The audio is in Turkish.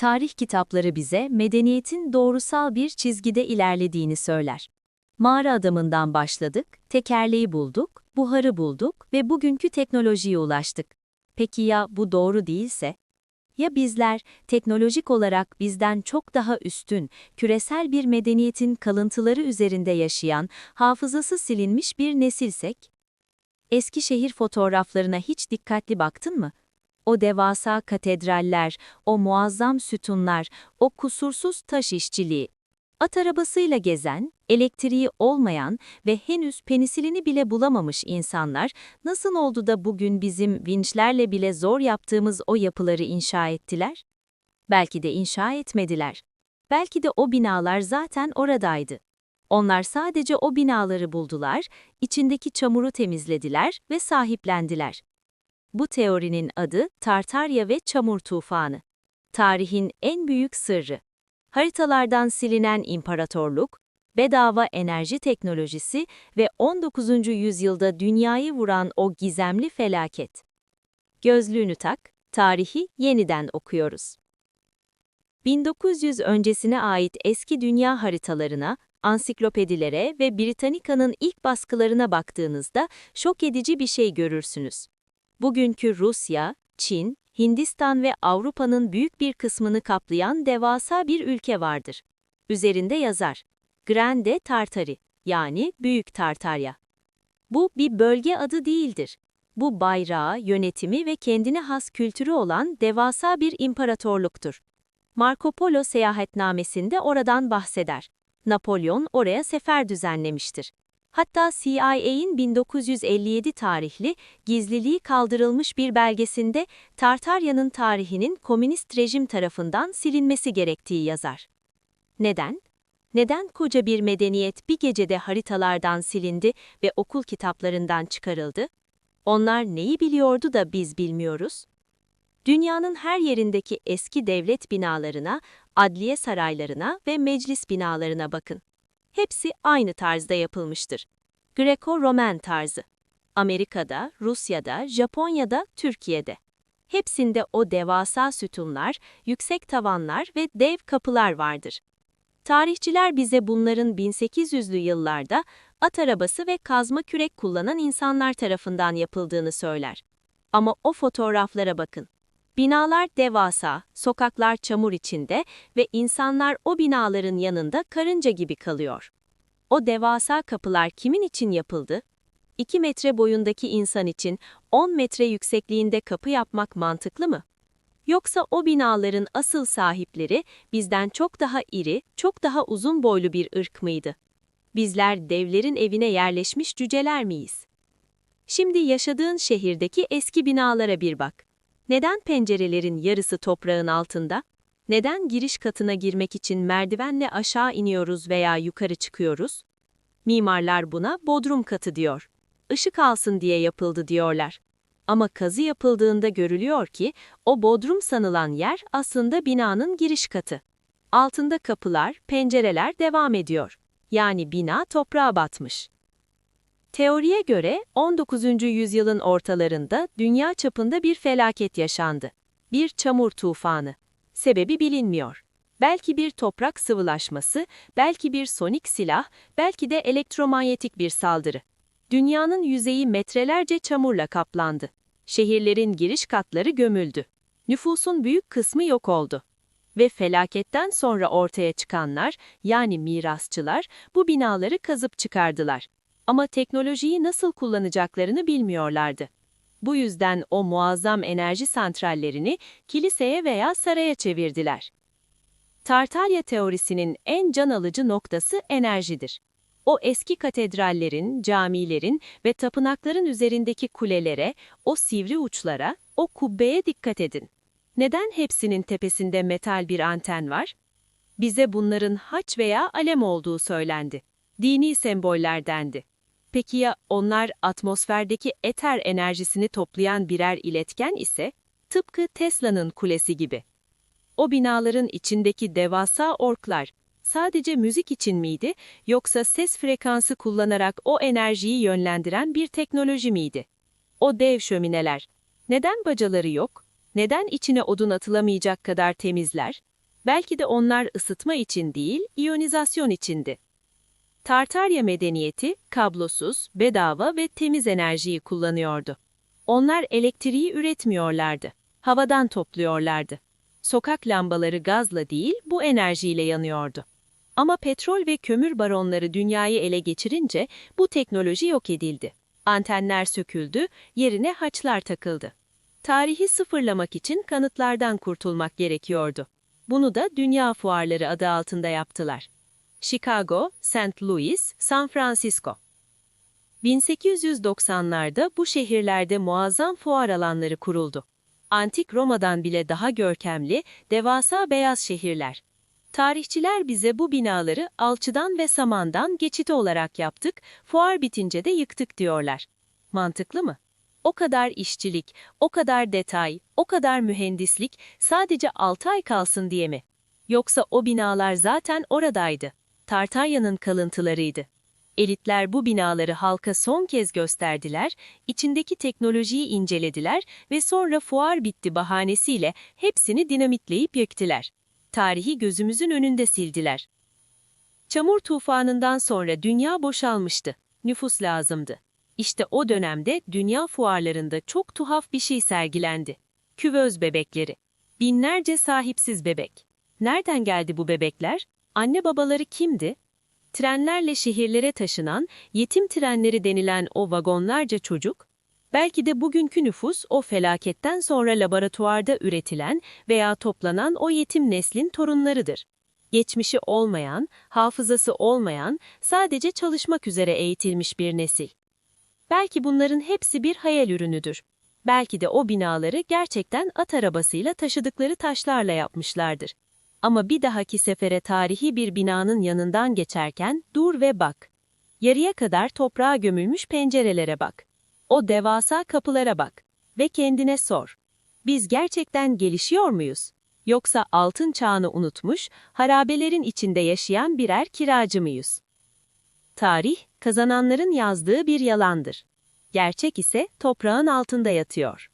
Tarih kitapları bize medeniyetin doğrusal bir çizgide ilerlediğini söyler. Mağara adamından başladık, tekerleği bulduk, buharı bulduk ve bugünkü teknolojiye ulaştık. Peki ya bu doğru değilse? Ya bizler teknolojik olarak bizden çok daha üstün, küresel bir medeniyetin kalıntıları üzerinde yaşayan, hafızası silinmiş bir nesilsek? Eski şehir fotoğraflarına hiç dikkatli baktın mı? O devasa katedraller, o muazzam sütunlar, o kusursuz taş işçiliği. At arabasıyla gezen, elektriği olmayan ve henüz penisilini bile bulamamış insanlar nasıl oldu da bugün bizim vinçlerle bile zor yaptığımız o yapıları inşa ettiler? Belki de inşa etmediler. Belki de o binalar zaten oradaydı. Onlar sadece o binaları buldular, içindeki çamuru temizlediler ve sahiplendiler. Bu teorinin adı Tartarya ve Çamur Tufanı. Tarihin en büyük sırrı. Haritalardan silinen imparatorluk, bedava enerji teknolojisi ve 19. yüzyılda dünyayı vuran o gizemli felaket. Gözlüğünü tak, tarihi yeniden okuyoruz. 1900 öncesine ait eski dünya haritalarına, ansiklopedilere ve Britannica'nın ilk baskılarına baktığınızda şok edici bir şey görürsünüz. Bugünkü Rusya, Çin, Hindistan ve Avrupa'nın büyük bir kısmını kaplayan devasa bir ülke vardır. Üzerinde yazar. Grande Tartari, yani Büyük Tartarya. Bu bir bölge adı değildir. Bu bayrağı, yönetimi ve kendine has kültürü olan devasa bir imparatorluktur. Marco Polo seyahatnamesinde oradan bahseder. Napolyon oraya sefer düzenlemiştir. Hatta CIA'in 1957 tarihli, gizliliği kaldırılmış bir belgesinde Tartarya'nın tarihinin komünist rejim tarafından silinmesi gerektiği yazar. Neden? Neden koca bir medeniyet bir gecede haritalardan silindi ve okul kitaplarından çıkarıldı? Onlar neyi biliyordu da biz bilmiyoruz? Dünyanın her yerindeki eski devlet binalarına, adliye saraylarına ve meclis binalarına bakın. Hepsi aynı tarzda yapılmıştır. Greco-Roman tarzı. Amerika'da, Rusya'da, Japonya'da, Türkiye'de. Hepsinde o devasa sütunlar, yüksek tavanlar ve dev kapılar vardır. Tarihçiler bize bunların 1800'lü yıllarda at arabası ve kazma kürek kullanan insanlar tarafından yapıldığını söyler. Ama o fotoğraflara bakın. Binalar devasa, sokaklar çamur içinde ve insanlar o binaların yanında karınca gibi kalıyor. O devasa kapılar kimin için yapıldı? 2 metre boyundaki insan için 10 metre yüksekliğinde kapı yapmak mantıklı mı? Yoksa o binaların asıl sahipleri bizden çok daha iri, çok daha uzun boylu bir ırk mıydı? Bizler devlerin evine yerleşmiş cüceler miyiz? Şimdi yaşadığın şehirdeki eski binalara bir bak. Neden pencerelerin yarısı toprağın altında? Neden giriş katına girmek için merdivenle aşağı iniyoruz veya yukarı çıkıyoruz? Mimarlar buna bodrum katı diyor. Işık alsın diye yapıldı diyorlar. Ama kazı yapıldığında görülüyor ki o bodrum sanılan yer aslında binanın giriş katı. Altında kapılar, pencereler devam ediyor. Yani bina toprağa batmış. Teoriye göre 19. yüzyılın ortalarında dünya çapında bir felaket yaşandı. Bir çamur tufanı. Sebebi bilinmiyor. Belki bir toprak sıvılaşması, belki bir sonik silah, belki de elektromanyetik bir saldırı. Dünyanın yüzeyi metrelerce çamurla kaplandı. Şehirlerin giriş katları gömüldü. Nüfusun büyük kısmı yok oldu. Ve felaketten sonra ortaya çıkanlar, yani mirasçılar, bu binaları kazıp çıkardılar ama teknolojiyi nasıl kullanacaklarını bilmiyorlardı. Bu yüzden o muazzam enerji santrallerini kiliseye veya saraya çevirdiler. Tartarya teorisinin en can alıcı noktası enerjidir. O eski katedrallerin, camilerin ve tapınakların üzerindeki kulelere, o sivri uçlara, o kubbeye dikkat edin. Neden hepsinin tepesinde metal bir anten var? Bize bunların haç veya alem olduğu söylendi. Dini sembollerdendi. Peki ya onlar atmosferdeki eter enerjisini toplayan birer iletken ise? Tıpkı Tesla'nın kulesi gibi. O binaların içindeki devasa orklar sadece müzik için miydi yoksa ses frekansı kullanarak o enerjiyi yönlendiren bir teknoloji miydi? O dev şömineler. Neden bacaları yok? Neden içine odun atılamayacak kadar temizler? Belki de onlar ısıtma için değil, iyonizasyon içindi. Tartarya medeniyeti kablosuz, bedava ve temiz enerjiyi kullanıyordu. Onlar elektriği üretmiyorlardı. Havadan topluyorlardı. Sokak lambaları gazla değil, bu enerjiyle yanıyordu. Ama petrol ve kömür baronları dünyayı ele geçirince bu teknoloji yok edildi. Antenler söküldü, yerine haçlar takıldı. Tarihi sıfırlamak için kanıtlardan kurtulmak gerekiyordu. Bunu da dünya fuarları adı altında yaptılar. Chicago, St. Louis, San Francisco. 1890'larda bu şehirlerde muazzam fuar alanları kuruldu. Antik Roma'dan bile daha görkemli, devasa beyaz şehirler. Tarihçiler bize bu binaları alçıdan ve samandan geçiti olarak yaptık, fuar bitince de yıktık diyorlar. Mantıklı mı? O kadar işçilik, o kadar detay, o kadar mühendislik sadece 6 ay kalsın diye mi? Yoksa o binalar zaten oradaydı. Tartarya'nın kalıntılarıydı. Elitler bu binaları halka son kez gösterdiler, içindeki teknolojiyi incelediler ve sonra fuar bitti bahanesiyle hepsini dinamitleyip yıktılar. Tarihi gözümüzün önünde sildiler. Çamur tufanından sonra dünya boşalmıştı. Nüfus lazımdı. İşte o dönemde dünya fuarlarında çok tuhaf bir şey sergilendi. Küvöz bebekleri. Binlerce sahipsiz bebek. Nereden geldi bu bebekler? Anne babaları kimdi? Trenlerle şehirlere taşınan, yetim trenleri denilen o vagonlarca çocuk, belki de bugünkü nüfus o felaketten sonra laboratuvarda üretilen veya toplanan o yetim neslin torunlarıdır. Geçmişi olmayan, hafızası olmayan, sadece çalışmak üzere eğitilmiş bir nesil. Belki bunların hepsi bir hayal ürünüdür. Belki de o binaları gerçekten at arabasıyla taşıdıkları taşlarla yapmışlardır. Ama bir dahaki sefere tarihi bir binanın yanından geçerken dur ve bak. Yarıya kadar toprağa gömülmüş pencerelere bak. O devasa kapılara bak ve kendine sor. Biz gerçekten gelişiyor muyuz? Yoksa altın çağını unutmuş, harabelerin içinde yaşayan birer kiracı mıyız? Tarih, kazananların yazdığı bir yalandır. Gerçek ise toprağın altında yatıyor.